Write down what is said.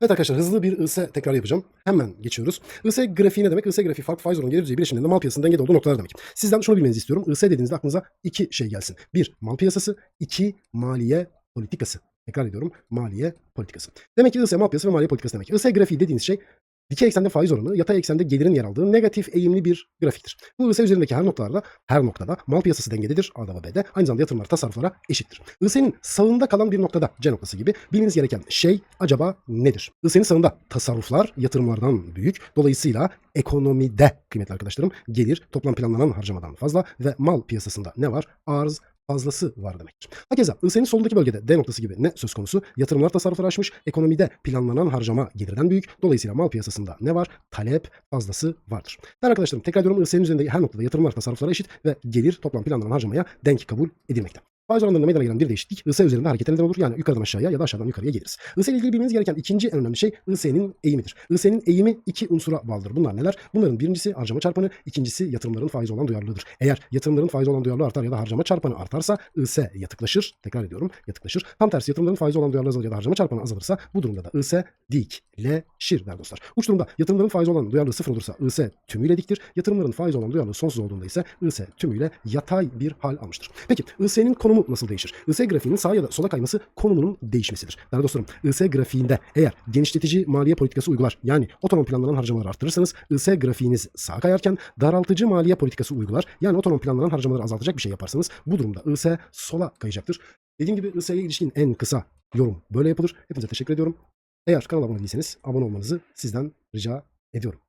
Evet arkadaşlar hızlı bir IS tekrar yapacağım. Hemen geçiyoruz. IS grafiği ne demek? IS grafiği farklı faiz oranı gelir düzeyi bileşimlerinde mal piyasasının dengede olduğu noktalar demek. Sizden şunu bilmenizi istiyorum. IS dediğinizde aklınıza iki şey gelsin. Bir, mal piyasası. iki maliye politikası. Tekrar ediyorum. Maliye politikası. Demek ki IS mal piyasası ve maliye politikası demek. IS grafiği dediğiniz şey dikey eksende faiz oranı, yatay eksende gelirin yer aldığı negatif eğimli bir grafiktir. Bu IS üzerindeki her noktalarda, her noktada mal piyasası dengededir A'da ve B'de. Aynı zamanda yatırımlar tasarruflara eşittir. IS'nin sağında kalan bir noktada C noktası gibi bilmeniz gereken şey acaba nedir? IS'nin sağında tasarruflar yatırımlardan büyük. Dolayısıyla ekonomide kıymetli arkadaşlarım gelir toplam planlanan harcamadan fazla ve mal piyasasında ne var? Arz fazlası var demektir. Hakeza IS'nin solundaki bölgede D noktası gibi ne söz konusu? Yatırımlar tasarrufları aşmış, ekonomide planlanan harcama gelirden büyük. Dolayısıyla mal piyasasında ne var? Talep fazlası vardır. Değerli arkadaşlarım tekrar diyorum IS'nin üzerinde her noktada yatırımlar tasarruflara eşit ve gelir toplam planlanan harcamaya denk kabul edilmekte. Faiz oranlarında meydana gelen bir değişiklik IS üzerinde hareket neden olur. Yani yukarıdan aşağıya ya da aşağıdan yukarıya geliriz. IS ile ilgili bilmeniz gereken ikinci en önemli şey IS'nin eğimidir. IS'nin eğimi iki unsura bağlıdır. Bunlar neler? Bunların birincisi harcama çarpanı, ikincisi yatırımların faiz olan duyarlılıdır. Eğer yatırımların faiz olan duyarlılığı artar ya da harcama çarpanı artarsa IS yatıklaşır. Tekrar ediyorum yatıklaşır. Tam tersi yatırımların faiz olan duyarlılığı azalır ya da harcama çarpanı azalırsa bu durumda da IS dikleşir değerli dostlar. Uç durumda yatırımların faiz olan duyarlılığı sıfır olursa IS tümüyle diktir. Yatırımların faiz olan duyarlılığı sonsuz olduğunda ise IS tümüyle yatay bir hal almıştır. Peki IS'nin konumu nasıl değişir? IS grafiğinin sağa ya da sola kayması konumunun değişmesidir. Değerli dostlarım IS grafiğinde eğer genişletici maliye politikası uygular yani otonom planlanan harcamaları arttırırsanız IS grafiğiniz sağa kayarken daraltıcı maliye politikası uygular yani otonom planlanan harcamaları azaltacak bir şey yaparsanız bu durumda IS sola kayacaktır. Dediğim gibi IS'ye ilişkin en kısa yorum böyle yapılır. Hepinize teşekkür ediyorum. Eğer kanala abone değilseniz abone olmanızı sizden rica ediyorum.